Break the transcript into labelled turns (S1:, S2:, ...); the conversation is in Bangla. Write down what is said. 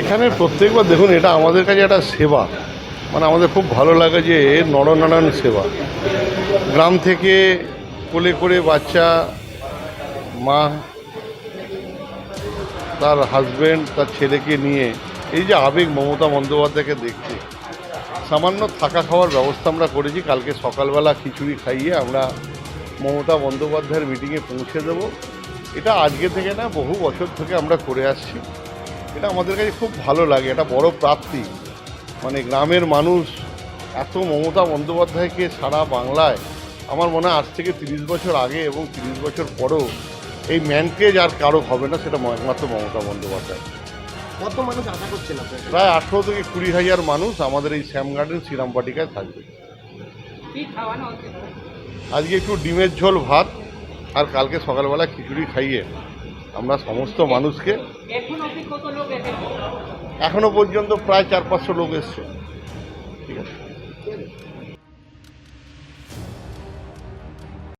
S1: এখানে প্রত্যেকবার দেখুন, এটা আমাদের কাছে একটা সেবা। মানে আমাদের খুব ভালো লাগে যে নরনারায়ণ সেবা। গ্রাম থেকে কোলে করে বাচ্চা, মা, তার হাজব্যান্ড তার ছেলেকে নিয়ে এই যে আবেগ মমতা বন্দ্যোপাধ্যায়কে দেখছে। সামান্য থাকা খাওয়ার ব্যবস্থা আমরা করেছি, কালকে সকালবেলা খিচুড়ি খাইয়ে আমরা মমতা বন্দ্যোপাধ্যায়ের মিটিংয়ে পৌঁছে দেব। এটা আজকে থেকে না বহু বছর থেকে আমরা করে আসছি। এটা আমাদের কাছে খুব ভালো লাগে এটা বড় প্রাপ্তি। মানে গ্রামের মানুষ এত মমতা বন্দ্যোপাধ্যায়কে সারা বাংলায় আমার মনে হয় আজ থেকে তিরিশ বছর আগে এবং তিরিশ বছর পরেও এই ম্যানকেজ আর কারও হবে না সেটা একমাত্র মমতা বন্দ্যোপাধ্যায়।
S2: কত মানুষ আশা করছেন
S1: প্রায় আঠেরো থেকে কুড়ি হাজার মানুষ আমাদের এই শ্যাম গার্ডেন শ্রীরাম বাটিকায় থাকবে আজকে একটু ডিমের ঝোল ভাত আর কালকে সকালবেলা খিচুড়ি খাইয়ে আমরা সমস্ত মানুষকে এখন পর্যন্ত প্রায় চার পাঁচশো লোক এসছে। ঠিক আছে?